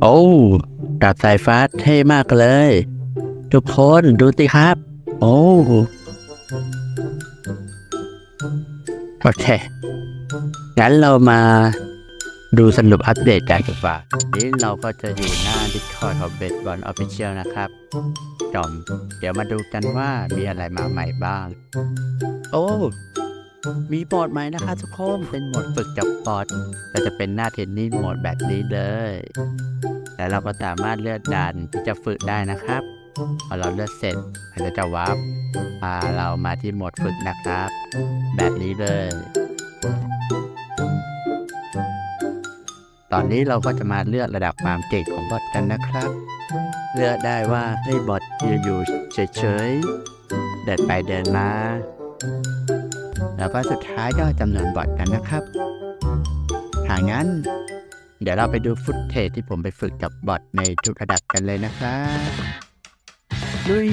โอ้ดาบสายฟ้าเท่มากเลย ทุกคนดูสิครับ โอ้โอเคงั้นเรามาดูสรุปอัปเดตกันดีกว่านี้เราก็จะอยู่หน้า Discord ของเบสบอลออฟฟิเชียลนะครับจอมเดี๋ยวมาดูกันว่ามีอะไรมาใหม่บ้าง โอ้ มีโหมดใหม่นะคะทุกคนเป็นโหมดฝึกจับบอดแต่จะเป็นหน้าเทนนิสโหมดแบบนี้เลยแล้วเราก็สามารถเลือกด่านที่จะฝึกได้นะครับพอเราเลือกเสร็จมันก็จะวาร์ปพาเรามาที่โหมดฝึกนะครับ แบบนี้เลย ตอนนี้เราก็จะมาเลือกระดับความเก่งของบอทกันนะครับ เลือกได้ว่าให้บอทยืนอยู่เฉยๆเดินไปเดินมา แล้วก็สุดท้ายก็จำนวนบอทกันนะครับหางั้น เดี๋ยวเราไปดูฟุตเทจที่ผมไปฝึกกับบอทในทุกระดับกันเลยนะครับลุย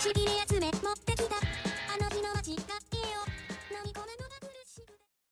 ちぎり集め